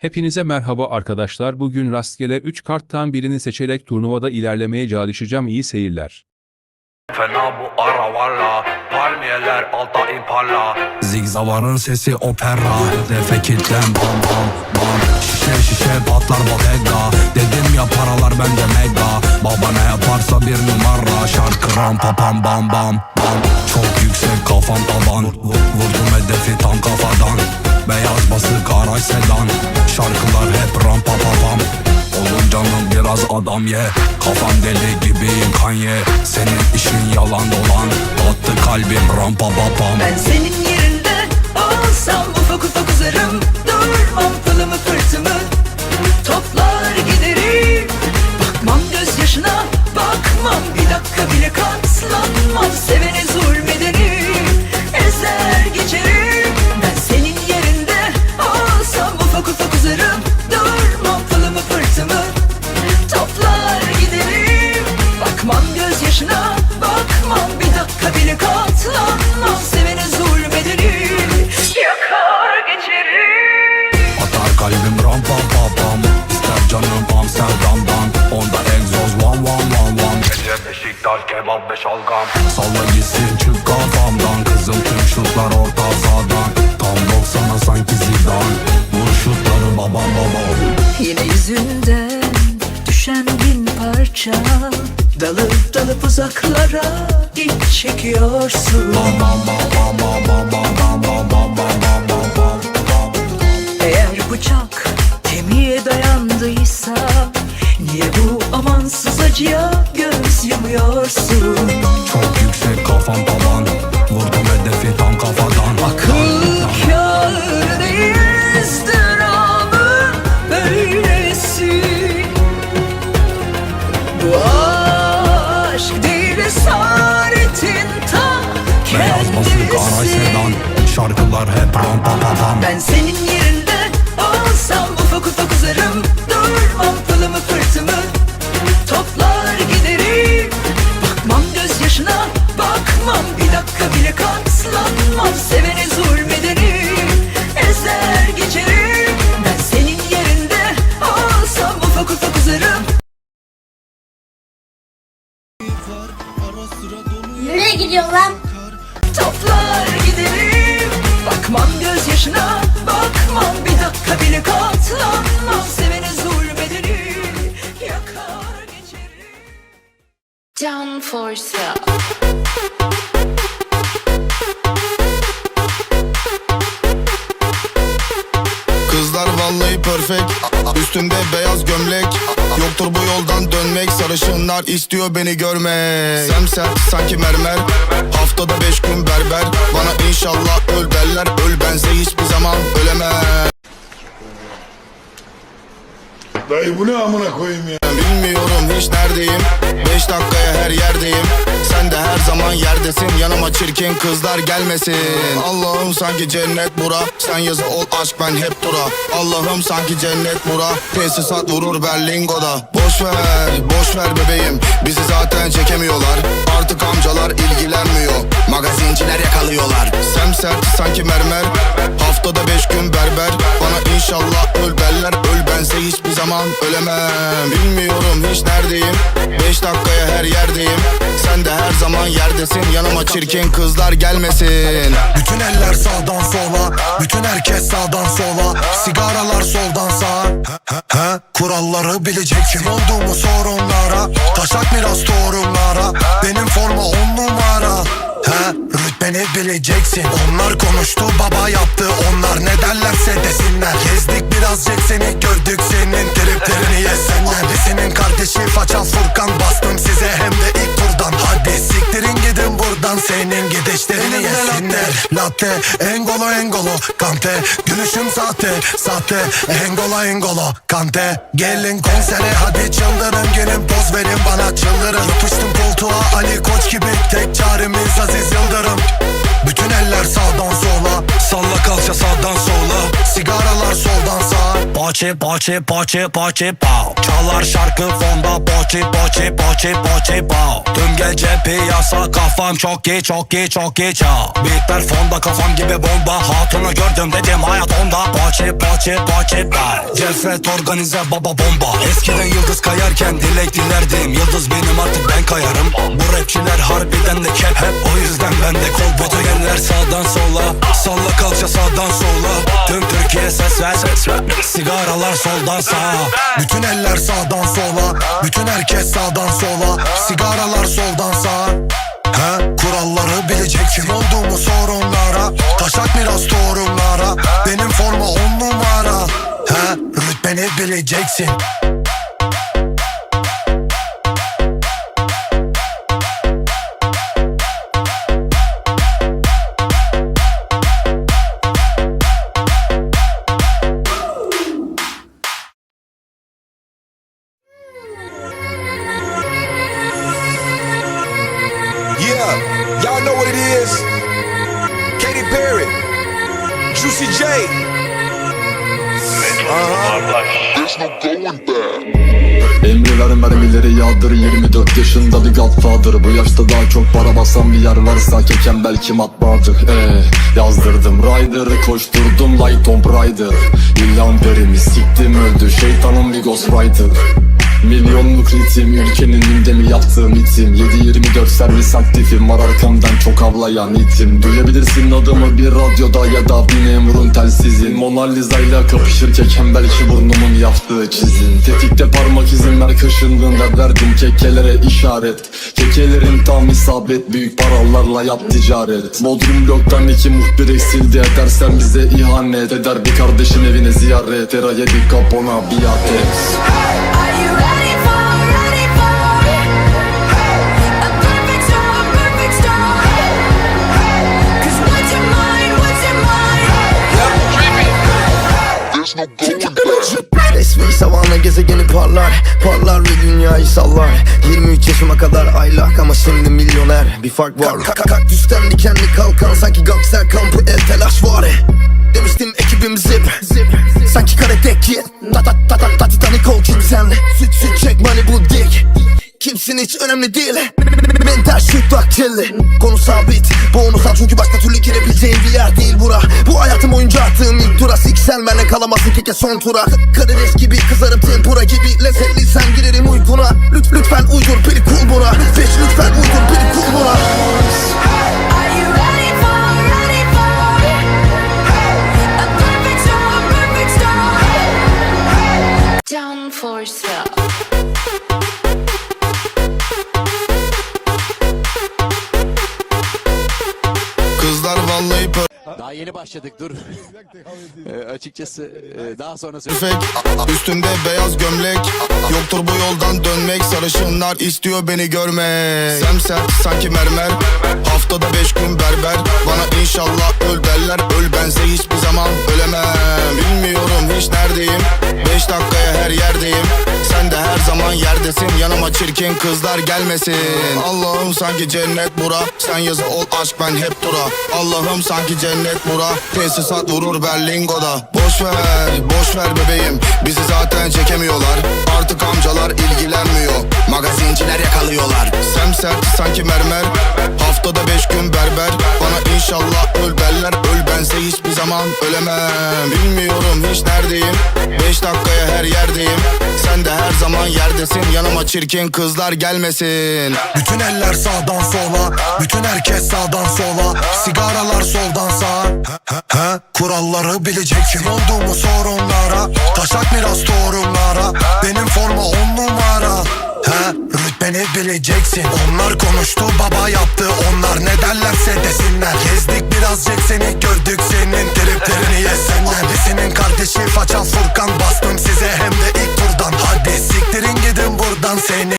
Hepinize merhaba arkadaşlar. Bugün rastgele 3 karttan birini seçerek turnuvada ilerlemeye çalışacağım. İyi seyirler. Fena bu ara valla Palmiyeler alta impala Zigzavarın sesi opera Hedefe kitlen bam bam bam. Şişe şişe patlar bodega Dedim ya paralar bende mega Baba ne yaparsa bir numara Şarkı rampa pam bam bam bam. Çok yüksek kafam tavan Vur- Vurdum hedefi tam kafadan Beyaz basık araç sedan Şarkılar hep rampa papam Olun canım biraz adam ye Kafam deli gibiyim kanye Senin işin yalan dolan Attı kalbim rampa papam Ben senin yerinde olsam ufak ufak uzarım. Durmam pılımı pırtımı toplar giderim. Bakmam gözyaşına bakmam bir dakika bile katlanmam agam Salla gitsin çık kafamdan Kızım tüm şutlar orta sahadan. Tam 90'a sanki Zidane. Vur şutları babam babam. Yine yüzünden düşen bin parça. Dalıp dalıp uzaklara git çekiyorsun. Bam bam bam bam bam bam bam Şarkılar hep rampa papam Ben senin yerinde olsam ufak ufak uzarım. Durmam pılımı pırtımı toplar giderim. Bakmam gözyaşına bakmam bir dakika bile katlanmam Sevene zulmederim ezer geçerim. Ben senin yerinde olsam ufak ufak uzarım. Nereye gidiyorsun lan? Toplar giderim Bakmam gözyaşına Bakmam bir dakika bile katlanmam. Sevene zulmederim Yakar geçerim. Down for sale. Kızlar vallahi perfect. Üstünde beyaz gömlek Yoktur bu yoldan dönmek Sarışınlar istiyor beni görmek. Semser sanki mermer. Haftada beş gün berber. Bana inşallah öl derler Öl bense hiçbir zaman ölemem Dayı bu ne amına koyayım ya? Bilmiyorum hiç neredeyim? Beş dakikaya her yerdeyim. Sen de her zaman yerdesin. Yanıma çirkin kızlar gelmesin. Allah'ım sanki cennet bura. Sen yazı ol aşk ben hep dura. Allah'ım sanki cennet bura. Tesisat vurur Berlingo'da. Boş ver, boş ver bebeğim. Bizi zaten çekemiyorlar. Artık amcalar ilgilenmiyor. Magazinciler yakalıyorlar. Semsert sanki mermer. Haftada beş gün berber. Bana inşallah öl derler. Öl bense hiçbir zaman ölemem. Bilmiyorum hiç neredeyim? Beş dakikaya her yerdeyim. Sen de her zaman yerdesin. Yanıma çirkin kızlar gelmesin. Bütün eller sağdan sola Bütün herkes sağdan sola. Sigaralar soldan sağa. He, Kuralları bilecek kim olduğumu sor onlara. Taşak biraz torunlara rütbeni bileceksin Onlar konuştu baba yaptı. Onlar ne derlerse desinler. Gezdik birazcık seni gördük senin. Triplerini yesenler Abisinin kardeşi faça Furkan. Bastım size hem de ilk turdan. Hadi siktirin buradan Senin gidişlerini yesinler. Latte engolo engolo Kante. Gülüşüm sahte Sahte. Engolo engolo Kante. Gelin konsere hadi çıldırın. Gelin poz verin bana çıldırın. Yapıştım koltuğa Ali Koç gibi Tek çaremiz Aziz Yıldırım. Bütün eller sağdan sola. Salla kalça sağdan sola. Sigaralar soldan sağa. Paçe paçe paçe paçe pow Çalar şarkı fonda Boçi boçi boçi boçi bow Tüm gece piyasa kafam çok iyi çok iyi çok iyi çal Beatler fonda kafam gibi bomba. Hatunu gördüm dedim hayat onda. Boçi boçi boçi bow Cefret organize baba bomba. Eskiden yıldız kayarken dilek dilerdim. Yıldız benim artık ben kayarım. Bu rapçiler harbiden de kep hep. O yüzden ben de kol Bütün sağdan sola. Salla kalça sağdan sola. Tüm Türkiye ses ver. Sigaralar soldan sağa. Bütün eller sağdan sola Bütün herkes sağdan sola. Sigaralar soldan sağa. He, kuralları bilecek kim olduğumu sor onlara. Taşak miras torunlara Benim forma on numara. He, rütbeni bileceksin y'all know what it is. Katy Perry, Juicy J. Emri mermileri yağdır 24 yaşında bir godfather. Bu yaşta daha çok para basan bir yer varsa Keken belki matbaadır ee, Yazdırdım rider'ı koşturdum like Tomb Raider İlham verimi siktim öldü şeytanın bir ghostwriter Milyonluk ritim ülkenin gündemi yaptığım itim 7-24 servis aktifim var arkamdan çok avlayan itim. Duyabilirsin adımı bir radyoda ya da bir memurun telsizin. Mona Lisa ile kapışır keken belki burnumun yaptığı çizim. Tetikte parmak izin ver kaşındığında verdim kekelere işaret. Kekelerin tam isabet büyük paralarla yap ticaret. Bodrum bloktan iki muhbir eksildi edersen bize ihanet. Eder bir kardeşin evine ziyaret. Era yedi kapona biat et. Are mind Resmi savana gezegeni parlar Parlar ve dünyayı sallar. 23 yaşıma kadar aylak ama şimdi milyoner. Bir fark var. Ka- ka- Kaktüsten dikenli kalkan sanki Göksel kampı el telaş var. Demiştim ekibim zip, zip. Sanki karateki Ta ta ta ta ta Titanic ol kim senle Süt süt çek money bu dik Kimsin hiç önemli değil Mental şut bak çilli Konu sabit Bonusal çünkü başka türlü girebileceğin bir yer değil bura. Bu hayatım oyuncu attığım ilk tura. Siksel benle kalamazsın keke son tura. Karides gibi kızarım tempura gibi. Lezzetliysen girerim uykuna. Lüt, Lütfen uydur beni cool buna. Bitch lütfen uydur beni cool buna Daha yeni başladık dur. Ee, açıkçası e, daha sonra perfect Üstümde beyaz gömlek. Yoktur bu yoldan dönmek. Sarışınlar istiyor beni görmek. Semsert sanki mermer. Haftada beş gün berber yerdesin Yanıma çirkin kızlar gelmesin. Allah'ım sanki cennet bura. Sen yazı ol aşk ben hep dura. Allah'ım sanki cennet bura. Tesisat vurur Berlingo'da. Boş ver, boş ver bebeğim. Bizi zaten çekemiyorlar. Artık amcalar ilgilenmiyor. Magazinciler yakalıyorlar. Semsert sanki mermer. Haftada beş gün berber. Bana inşallah öl derler. Öl bense hiçbir zaman ölemem. Bilmiyorum hiç neredeyim. Beş dakikaya her yerdeyim Sen de her zaman yerdesin. Yanıma çirkin kızlar gelmesin. Bütün eller sağdan sola Bütün herkes sağdan sola. Sigaralar soldan sağa. He, Kuralları bilecek kim olduğumu sor onlara. Taşak miras torunlara. Benim değerini bileceksin Onlar konuştu baba yaptı. Onlar ne derlerse desinler. Gezdik birazcık seni gördük senin triplerini yesinler. Abisinin kardeşi faça Furkan bastım size hem de ilk turdan. Hadi siktirin gidin buradan seni.